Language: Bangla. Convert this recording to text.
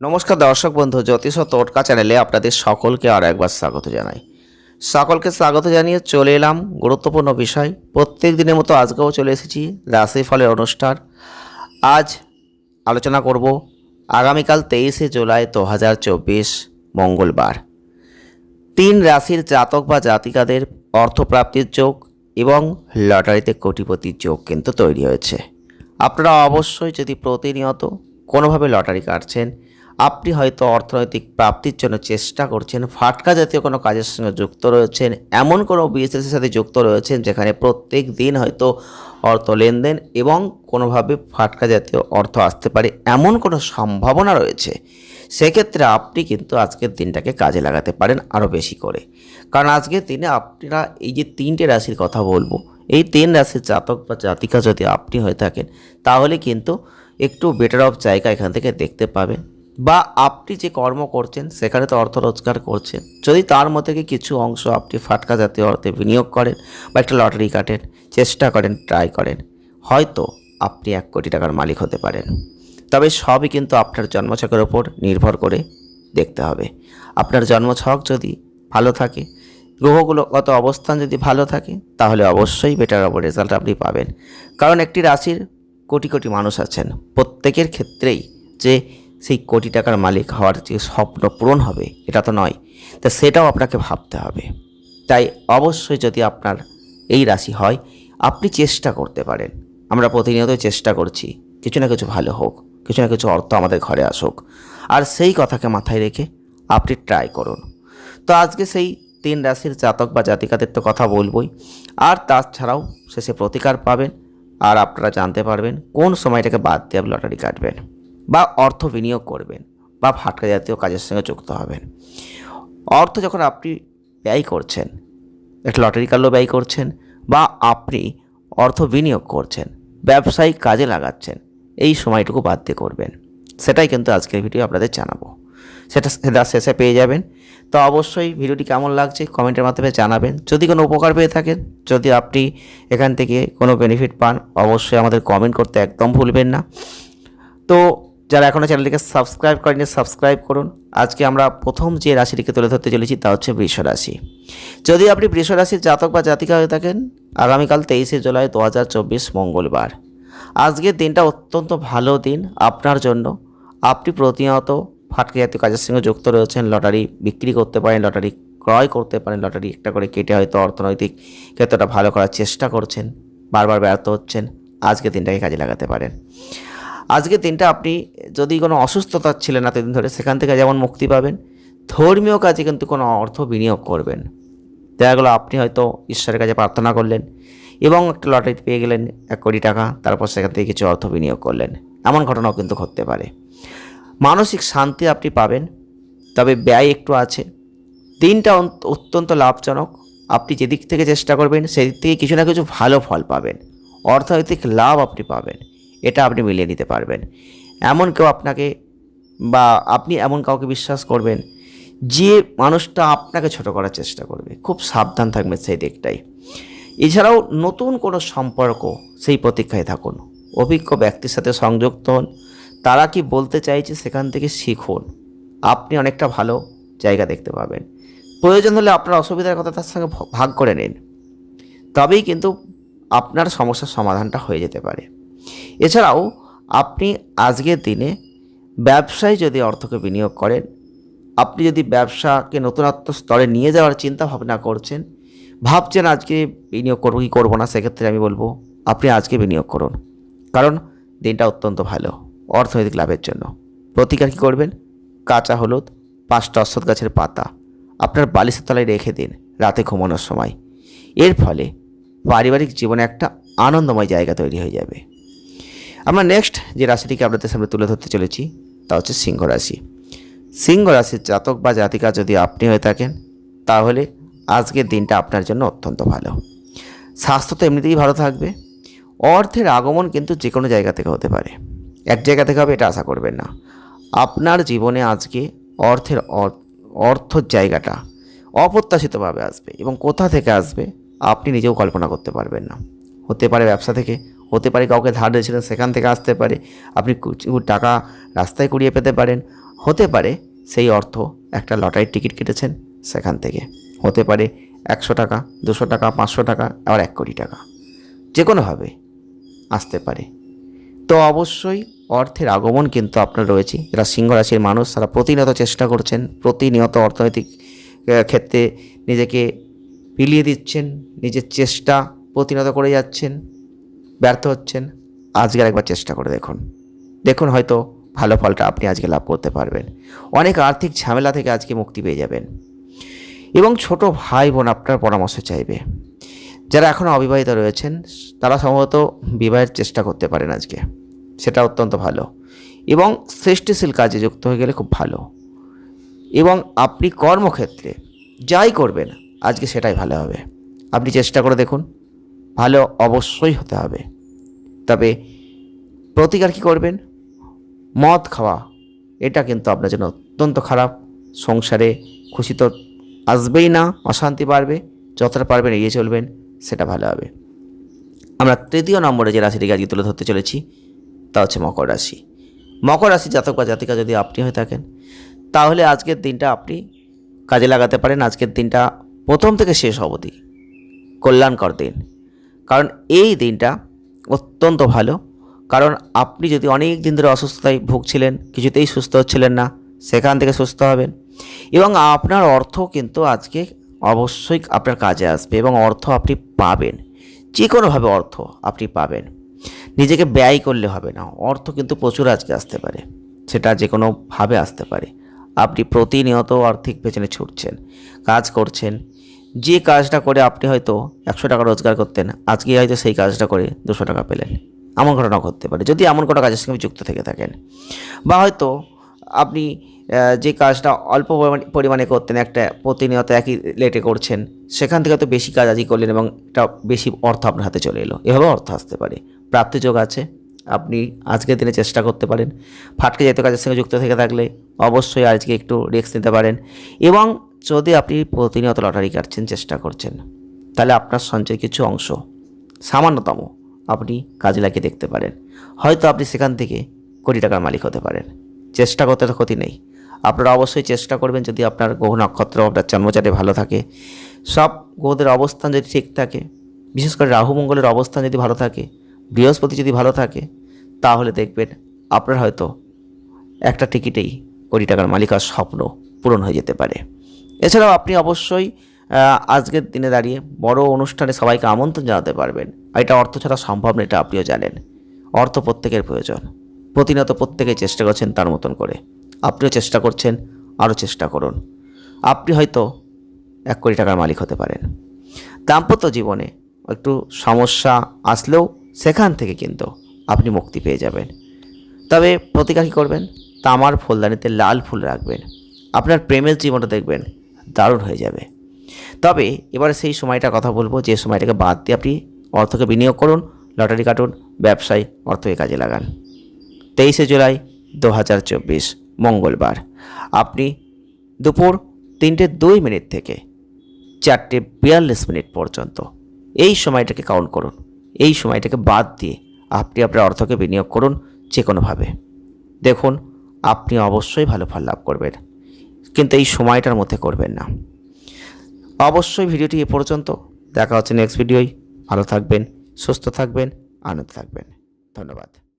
নমস্কার দর্শক বন্ধু, জ্যোতিষ টোটকা চ্যানেলে আপনাদের সকলকে আর একবার স্বাগত জানাই। সকলকে স্বাগত জানিয়ে চলে এলাম গুরুত্বপূর্ণ বিষয়। প্রত্যেক দিনের মতো আজকেও চলে এসেছি রাশি ফলের অনুষ্ঠান। আজ আলোচনা করব আগামীকাল তেইশে জুলাই দু হাজার চব্বিশ মঙ্গলবার। তিন রাশির জাতক বা জাতিকাদের অর্থপ্রাপ্তির যোগ এবং লটারিতে কোটিপতির যোগ কিন্তু তৈরি হয়েছে। আপনারা অবশ্যই যদি প্রতিনিয়ত কোনোভাবে লটারি কাটছেন আপনি হয়তো অর্থনৈতিক প্রাপ্তির জন্য চেষ্টা করছেন, ফাটকা জাতীয় কোনো কাজের সঙ্গে যুক্ত রয়েছেন, এমন কোনো বিজনেসের সাথে যুক্ত রয়েছেন যেখানে প্রত্যেক দিন হয়তো অর্থ লেনদেন এবং কোনোভাবে ফাটকা জাতীয় অর্থ আসতে পারে, এমন কোনো সম্ভাবনা রয়েছে? সেক্ষেত্রে আপনি কিন্তু আজকের দিনটাকে কাজে লাগাতে পারেন আরও বেশি করে। কারণ আজকের দিনে আপনারা এই যে তিনটে রাশির কথা বলব, এই তিন রাশির জাতক বা জাতিকা যদি আপনি হয়ে থাকেন, তাহলে কিন্তু একটু বেটার অফ জায়গা এখান থেকে দেখতে পাবেন। বা আপনি যে কর্ম করছেন, সেখানে তো অর্থ রোজগার করছেন। যদি তার মধ্যে কিছু অংশ আপনি ফাটকা জাতীয় অর্থে বিনিয়োগ করেন বা একটা লটারি কাটেন, চেষ্টা করেন ট্রাই করেন, হয়তো আপনি এক কোটি টাকার মালিক হতে পারেন। তবে সবই কিন্তু আপনার জন্মছকের ওপর নির্ভর করে দেখতে হবে। আপনার জন্মছক যদি ভালো থাকে, গ্রহগুলোগত অবস্থান যদি ভালো থাকে, তাহলে অবশ্যই বেটার অব রেজাল্ট আপনি পাবেন। কারণ একটি রাশির কোটি কোটি মানুষ আছেন। প্রত্যেকের ক্ষেত্রেই যে সেই কোটি টাকার মালিক হওয়ার যে স্বপ্ন পূরণ হবে, এটা তো নয়। তা সেটাও আপনাকে ভাবতে হবে। তাই অবশ্যই যদি আপনার এই রাশি হয়, আপনি চেষ্টা করতে পারেন। আমরা প্রতিনিয়ত চেষ্টা করছি, কিছু না কিছু ভালো হোক, কিছু না কিছু অর্থ আমাদের ঘরে আসুক। আর সেই কথাকে মাথায় রেখে আপনি ট্রাই করুন। তো আজকে সেই তিন রাশির জাতক বা জাতিকাদের তো কথা বলবই। আর তাছাড়াও শেষে প্রতিকার পাবেন। আর আপনারা জানতে পারবেন কোন সময়টাকে বাদ দিয়ে লটারি কাটবেন। বা অর্থ বিনিয়োগ করবেন বা ফাটকা জাতীয় কাজের সঙ্গে যুক্ত হবেন। অর্থ যখন আপনি ব্যয় করছেন, একটা লটারি কাটলেও ব্যয় করছেন বা আপনি অর্থ বিনিয়োগ করছেন, ব্যবসায়িক কাজে লাগাচ্ছেন, এই সময়টুকু বাদ দিয়ে করবেন। সেটাই কিন্তু আজকের ভিডিও আপনাদের জানাব। সেটা সেটা শেষে পেয়ে যাবেন। তো অবশ্যই ভিডিওটি কেমন লাগছে কমেন্টের মাধ্যমে জানাবেন। যদি কোনো উপকার পেয়ে থাকেন, যদি আপনি এখান থেকে কোনো বেনিফিট পান, অবশ্যই আমাদের কমেন্ট করতে একদম ভুলবেন না। তো যারা এখনও চ্যানেলটিকে সাবস্ক্রাইব করেনি সাবস্ক্রাইব করুন। আজকে আমরা প্রথম যে রাশিটিকে তুলে ধরতে চলেছি তা হচ্ছে বৃষ রাশি। যদি আপনি বৃষ রাশির জাতক বা জাতিকা হয়ে থাকেন, আগামীকাল তেইশে জুলাই দু হাজার চব্বিশ মঙ্গলবার। আজকের দিনটা অত্যন্ত ভালো দিন আপনার জন্য। আপনি প্রতিনিয়ত ফাটকে জাতীয় কাজের সঙ্গে যুক্ত রয়েছেন, লটারি বিক্রি করতে পারেন, লটারি ক্রয় করতে পারেন, লটারি একটা করে কেটে হয়তো অর্থনৈতিক ক্ষেত্রটা ভালো করার চেষ্টা করছেন, বারবার ব্যর্থ হচ্ছেন, আজকের দিনটাকে কাজে লাগাতে পারেন। আজকের দিনটা আপনি যদি কোনো অসুস্থতা ছিলেন এতদিন ধরে, সেখান থেকে যেমন মুক্তি পাবেন, ধর্মীয় কাজে কিন্তু কোনো অর্থ বিনিয়োগ করবেন। দেখা গেলো আপনি হয়তো ঈশ্বরের কাছে প্রার্থনা করলেন এবং একটা লটারি পেয়ে গেলেন এক কোটি টাকা, তারপর সেখান থেকে কিছু অর্থ বিনিয়োগ করলেন। এমন ঘটনাও কিন্তু ঘটতে পারে। মানসিক শান্তি আপনি পাবেন, তবে ব্যয় একটু আছে। দিনটা অত্যন্ত লাভজনক। আপনি যেদিক থেকে চেষ্টা করবেন, সেদিক থেকে কিছু না কিছু ভালো ফল পাবেন। অর্থনৈতিক লাভ আপনি পাবেন। এটা আপনি মিলিয়ে নিতে পারবেন। এমন কেউ আপনাকে বা আপনি এমন কাউকে বিশ্বাস করবেন যে মানুষটা আপনাকে ছোট করার চেষ্টা করবে। খুব সাবধান থাকবেন সেই দিকটাই। এছাড়াও নতুন কোনো সম্পর্ক সেই প্রতীক্ষায় থাকুন। অভিজ্ঞ ব্যক্তির সাথে সংযুক্ত হন। তারা কি বলতে চাইছে সেখান থেকে শিখুন। আপনি অনেকটা ভালো জায়গা দেখতে পাবেন। প্রয়োজন হলে আপনার অসুবিধার কথা তার সঙ্গে ভাগ করে নিন। তবেই কিন্তু আপনার সমস্যার সমাধানটা হয়ে যেতে পারে। এছাড়াও আপনি আজকের দিনে ব্যবসায় যদি অর্থকে বিনিয়োগ করেন, আপনি যদি ব্যবসাকে নতুনত্ব স্তরে নিয়ে যাওয়ার চিন্তা ভাবনা করছেন, ভাবছেন আজকে বিনিয়োগ করব, কি করব না, সেক্ষেত্রে আমি বলব, আপনি আজকে বিনিয়োগ করুন। কারণ দিনটা অত্যন্ত ভালো অর্থনৈতিক লাভের জন্য। প্রতিকার কী করবেন? কাঁচা হলুদ, পাঁচটা অশ্বত গাছের পাতা। আপনার বালিশের তলায় রেখে দিন রাতে ঘুমানোর সময়। এর ফলে পারিবারিক জীবনে একটা আনন্দময় জায়গা তৈরি হয়ে যাবে। আমরা নেক্সট যে রাশিটিকে আপনাদের সামনে তুলে ধরতে চলেছি, তা হচ্ছে সিংহ রাশি। সিংহ রাশির জাতক বা জাতিকা যদি আপনি হয়ে থাকেন, তাহলে আজকের দিনটা আপনার জন্য অত্যন্ত ভালো। স্বাস্থ্য তো এমনিতেই ভালো থাকবে। অর্থের আগমন কিন্তু যে কোনো জায়গা থেকে হতে পারে। এক জায়গা থেকে হবে এটা আশা করবেন না। আপনার জীবনে আজকে অর্থের অর- অর্থর জায়গাটা অপ্রত্যাশিতভাবে আসবে এবং কোথা থেকে আসবে, আপনি নিজেও কল্পনা করতে পারবেন না। হতে পারে ব্যবসা থেকে হতে পারে কাউকে ধার দিয়েছিলেন, সেখান থেকে আসতে পারে। আপনি টাকা রাস্তায় কুড়িয়ে পেতে পারেন। হতে পারে সেই অর্থ একটা লটারির টিকিট কেটেছেন সেখান থেকে। হতে পারে একশো টাকা, দুশো টাকা, পাঁচশো টাকা, আবার এক কোটি টাকা। যে কোনোভাবে আসতে পারে। তো অবশ্যই অর্থের আগমন কিন্তু আপনার রয়েছে। যারা সিংহ রাশির মানুষ, তারা প্রতিনিয়ত চেষ্টা করছেন, প্রতিনিয়ত অর্থনৈতিক ক্ষেত্রে নিজেকে বিলিয়ে দিচ্ছেন, নিজের চেষ্টা প্রতিনিয়ত করে যাচ্ছেন। ব্যর্থ হচ্ছেন, আজকের একবার চেষ্টা করে দেখুন। দেখুন হয়তো ভালো ফলটা আপনি আজকে লাভ করতে পারবেন। অনেক আর্থিক ঝামেলা থেকে আজকে মুক্তি পেয়ে যাবেন। এবং ছোট ভাই বোন আপনার পরামর্শ চাইবে। যারা এখনও অবিবাহিত রয়েছেন, তারা সম্ভবত বিবাহের চেষ্টা করতে পারেন আজকে। সেটা অত্যন্ত ভালো। এবং সৃষ্টিশীল কাজে যুক্ত হয়ে গেলে খুব ভালো। এবং আপনি কর্মক্ষেত্রে যাই করবেন, আজকে সেটাই ভালো হবে। আপনি চেষ্টা করে দেখুন। ভালো অবশ্যই হতে হবে। তবে প্রতিকার কী করবেন? মদ খাওয়া, এটা কিন্তু আপনার জন্য অত্যন্ত খারাপ। সংসারে খুশি তো আসবেই না, অশান্তি বাড়বে, যতটা পারবেন এগিয়ে চলবেন, সেটা ভালো হবে। আমরা তৃতীয় নম্বরে যে রাশিটিকে আজকে তুলে ধরতে চলেছি, তা হচ্ছে মকর রাশি। মকর রাশি জাতক বা জাতিকা যদি আপনি হয়ে থাকেন, তাহলে আজকের দিনটা আপনি কাজে লাগাতে পারেন। আজকের দিনটা প্রথম থেকে শেষ অবধি। কল্যাণকর দিন। কারণ এই দিনটা অত্যন্ত ভালো। কারণ আপনি যদি অনেক দিন ধরে অসুস্থতায় ভুগছিলেন, কিছুতেই সুস্থ হচ্ছিলেন না, সেখান থেকে সুস্থ হবেন। এবং আপনার অর্থ কিন্তু আজকে অবশ্যই আপনার কাজে আসবে এবং অর্থ আপনি পাবেন। যে কোনোভাবে অর্থ আপনি পাবেন। নিজেকে ব্যয় করলে হবে না। অর্থ কিন্তু প্রচুর আজকে আসতে পারে। সেটা যে কোনোভাবে আসতে পারে। আপনি প্রতিনিয়ত আর্থিক পেছনে ছুটছেন, কাজ করছেন যে কাজটা করে আপনি হয়তো একশো টাকা রোজগার করতেন, আজকে হয়তো সেই কাজটা করে দুশো টাকা পেলেন। এমন ঘটনা ঘটতে পারে। যদি এমন কোনো কাজের সঙ্গে যুক্ত থেকে থাকেন, বা হয়তো আপনি যে কাজটা অল্প পরিমাণ- করতেন, একটা প্রতিনিয়ত একই লেটে করছেন, সেখান থেকে হয়তো বেশি কাজ আজই করলেন এবং একটা বেশি অর্থ আপনার হাতে চলে এলো। এভাবে অর্থ আসতে পারে। প্রাপ্তিযোগ আছে। আপনি আজকের দিনে চেষ্টা করতে পারেন। ফাটকে জাতীয় কাজের সঙ্গে যুক্ত থেকে থাকলে অবশ্যই আজকে একটু রিস্ক নিতে পারেন। এবং যদি আপনি প্রতিনিয়ত লটারি কাটছেন, চেষ্টা করছেন, তাহলে আপনার সঞ্চয় কিছু অংশ সামান্যতম আপনি কাজে লাগিয়ে দেখতে পারেন। হয়তো আপনি সেখান থেকে কোটি টাকার মালিক হতে পারেন। চেষ্টা করতে তো ক্ষতি নেই। আপনারা অবশ্যই চেষ্টা করবেন যদি আপনার গ্রহ নক্ষত্র, আপনার জন্মচাটে ভালো থাকে। সব গ্রহদের অবস্থান যদি ঠিক থাকে, বিশেষ করে রাহু মঙ্গলের অবস্থান যদি ভালো থাকে, বৃহস্পতি যদি ভালো থাকে, তাহলে দেখবেন আপনার হয়তো একটা টিকিটেই কোটি টাকার মালিক হওয়ার স্বপ্ন পূরণ হয়ে যেতে পারে। এছাড়াও আপনি অবশ্যই আজকের দিনে দাঁড়িয়ে বড় অনুষ্ঠানে সবাইকে আমন্ত্রণ জানাতে পারবেন। এটা অর্থ ছাড়া সম্ভব না, এটা আপনিও জানেন। অর্থ প্রত্যেকের প্রয়োজন। প্রতিনিয়ত প্রত্যেকেই চেষ্টা করছেন তার মতন করে। আপনিও চেষ্টা করছেন, আরও চেষ্টা করুন। আপনি হয়তো এক কোটি টাকার মালিক হতে পারেন। দাম্পত্য জীবনে একটু সমস্যা আসলেও সেখান থেকে কিন্তু আপনি মুক্তি পেয়ে যাবেন। তবে প্রতিকার কী করবেন? তামার ফুলদানিতে লাল ফুল রাখবেন। আপনার প্রেমের জীবনটা দেখবেন। দারুণ হয়ে যাবে। তবে এবারে সেই সময়টা কথা বলব, যে সময়টাকে বাদ দিয়ে আপনি অর্থকে বিনিয়োগ করুন, লটারি কাটুন, ব্যবসায় অর্থকে কাজে লাগান। তেইশে জুলাই দু হাজার চব্বিশ, মঙ্গলবার। আপনি দুপুর তিনটে দুই মিনিট থেকে চারটে বিয়াল্লিশ মিনিট পর্যন্ত এই সময়টাকে কাউন্ট করুন। এই সময়টাকে বাদ দিয়ে আপনি আপনার অর্থকে বিনিয়োগ করুন যে কোনোভাবে দেখুন, আপনি অবশ্যই ভালো ফল লাভ করবেন। কিন্তু এই সময়টার মধ্যে করবেন না। অবশ্যই ভিডিওটি এ পর্যন্ত। দেখা হচ্ছে নেক্সট ভিডিওই ভালো থাকবেন, সুস্থ থাকবেন, আনন্দ থাকবেন। ধন্যবাদ।